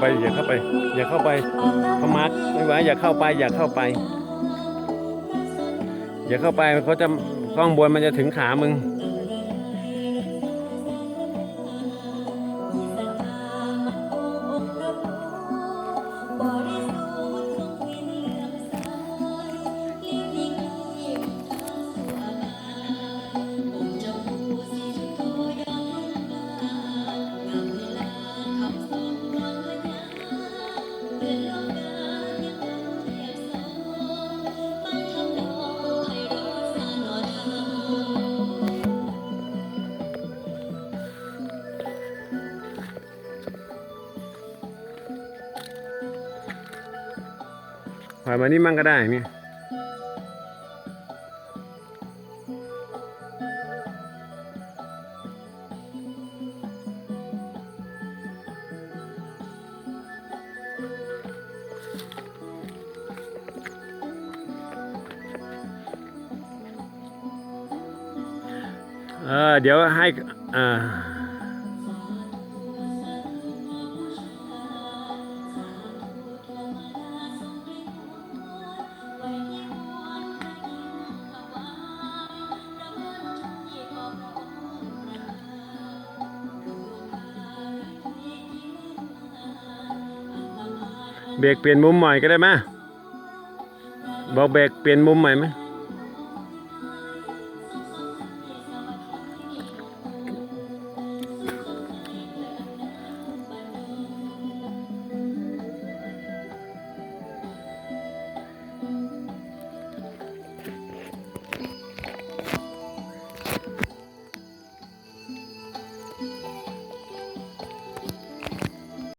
ไปอย่าเข้าไป อย่าเข้าไปพมัดไม่ไหวอย่าเข้าไป อย่าเข้าไป อย่าเข้าไปเขาจะกล้องบนมันจะถึงขามึง อยมานี่มั่งก็ได้นี่เออเดี๋ยวให้อ่า เบรกเปลี่ยนมุมใหม่ก็ได้ไหมบอกเบรกเปลี่ยนมุมใหม่ไหม